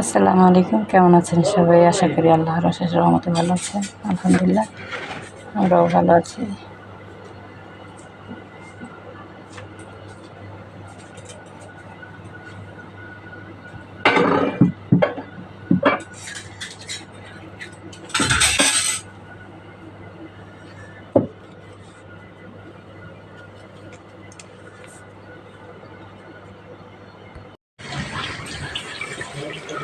আসসালামু আলাইকুম। কেমন আছেন সবাই? আশা করি আল্লাহর শেষ রহমতে ভালো আছেন। আলহামদুলিল্লাহ, আমরাও ভালো আছি।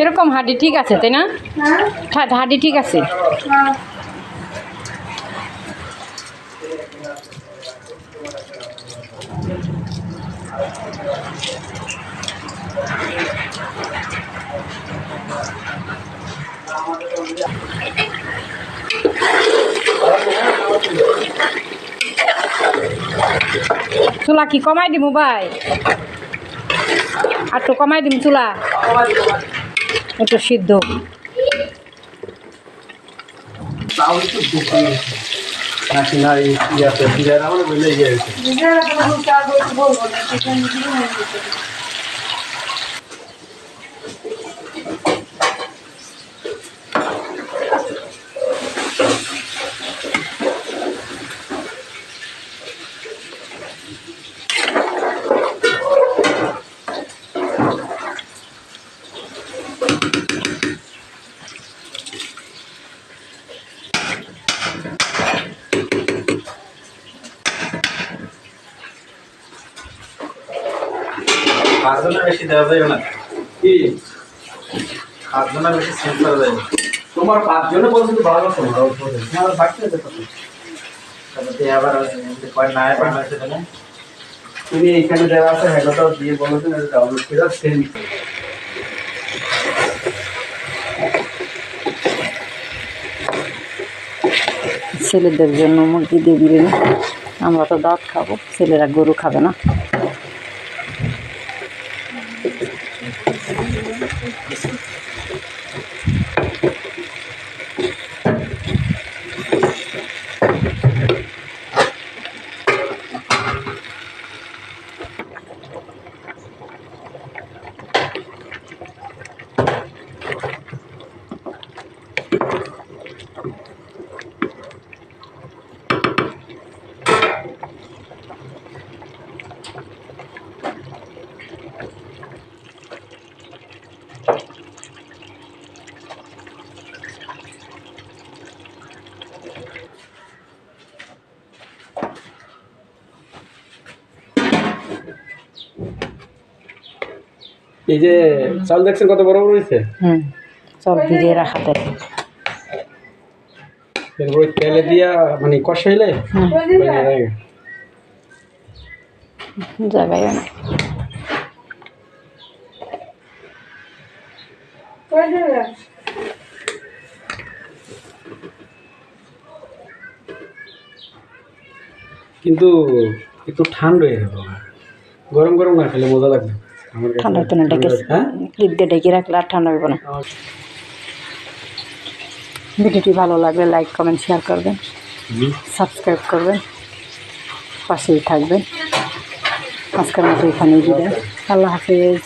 এরকম হাডি ঠিক আছে তাই না? হাড্ডি হাডি ঠিক আছে। চুলা কি কমাই দিমু ভাই? আর তো কমাই দিম চুলা। একটু সিদ্ধ। না পাঁচজনের বেশি দেওয়া যাবে না। কি? পাঁচজনের বেশি সেন্ড করা যাবে তোমার পাঁচজনে বলছো তো ভালো তোমার বাকি আবার কয় না। সেটা তুমি এইখানে দেওয়া আছে হ্যালোটাও দিয়ে বলো তো ডাউনলোড করে সেন্ড ছেলেদের জন্য মুরগি দিয়ে বিরিয়ানি। আমরা তো দাঁত খাব, ছেলেরা গরু খাবে না। এই যে চাল দেখছেন কত বড় বড় হয়েছে হুম সব ভিজিয়ে রাখাতে এরপরে তেলে দিয়া মানে কষাইলে? জায়গায় কিন্তু একটু ঠান্ডা হয়ে গেল গরম গরম না খেলে মজা লাগবে? ঠান্ডা হতো ডেকে ক্লিপ হ্যাঁ? দিয়ে ডেকে রাখলে আর ঠান্ডা হইব না। আচ্ছা। ভিডিওটি ভালো লাগলে লাইক কমেন্ট শেয়ার করবেন। সাবস্ক্রাইব করবেন। পাশেই থাকবেন। আজকের মতো এখানেই দিবেন আচ্ছা। আল্লাহ হাফিজ।